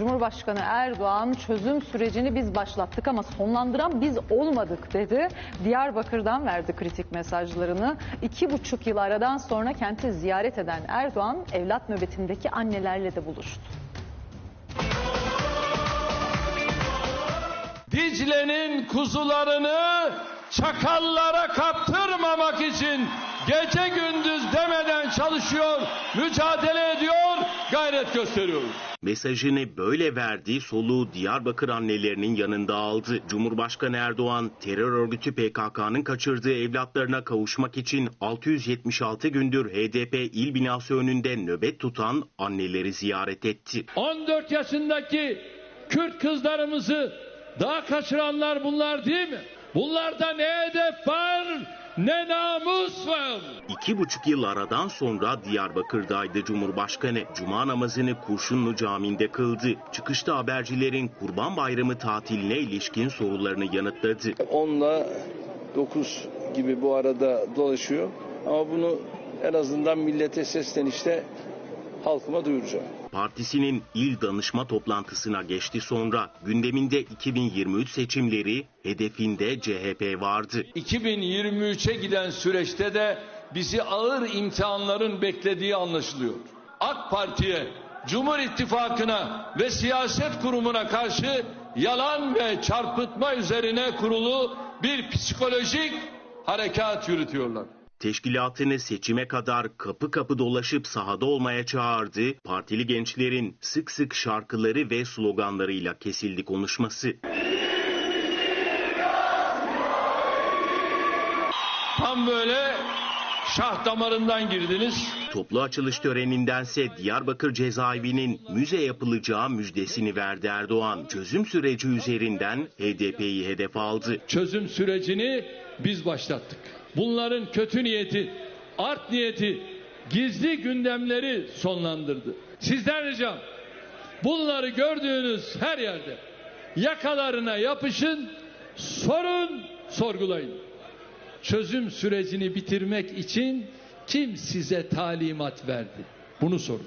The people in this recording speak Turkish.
Cumhurbaşkanı Erdoğan çözüm sürecini biz başlattık ama sonlandıran biz olmadık dedi. Diyarbakır'dan verdi kritik mesajlarını. İki buçuk yıl aradan sonra kenti ziyaret eden Erdoğan evlat nöbetindeki annelerle de buluştu. Dicle'nin kuzularını çakallara kaptırmamak için gece gündüz demeden çalışıyor, mücadele ediyor, gayret gösteriyoruz. Mesajını böyle verdi, soluğu Diyarbakır annelerinin yanında aldı. Cumhurbaşkanı Erdoğan, terör örgütü PKK'nın kaçırdığı evlatlarına kavuşmak için 676 gündür HDP il binası önünde nöbet tutan anneleri ziyaret etti. 14 yaşındaki Kürt kızlarımızı daha kaçıranlar bunlar değil mi? Bunlarda ne hedef var ne namus var. İki buçuk yıl aradan sonra Diyarbakır'daydı Cumhurbaşkanı. Cuma namazını Kurşunlu Camii'nde kıldı. Çıkışta habercilerin Kurban Bayramı tatiline ilişkin sorularını yanıtladı. 10 ile 9 gibi bu arada dolaşıyor. Ama bunu en azından millete seslenişte halkıma duyuracağım. Partisinin il danışma toplantısına geçti sonra gündeminde 2023 seçimleri hedefinde CHP vardı. 2023'e giden süreçte de bizi ağır imtihanların beklediği anlaşılıyor. AK Parti'ye, Cumhur İttifakı'na ve siyaset kurumuna karşı yalan ve çarpıtma üzerine kurulu bir psikolojik harekat yürütüyorlar. Teşkilatını seçime kadar kapı kapı dolaşıp sahada olmaya çağırdı. Partili gençlerin sık sık şarkıları ve sloganlarıyla kesildi konuşması. Tam böyle şah damarından girdiniz. Toplu açılış törenindense Diyarbakır cezaevinin müze yapılacağı müjdesini verdi Erdoğan. Çözüm süreci üzerinden HDP'yi hedef aldı. çözüm sürecini biz başlattık. Bunların kötü niyeti, art niyeti, gizli gündemleri sonlandırdı. Sizden ricam bunları gördüğünüz her yerde yakalarına yapışın, sorun, sorgulayın. Çözüm sürecini bitirmek için kim size talimat verdi? Bunu sorun.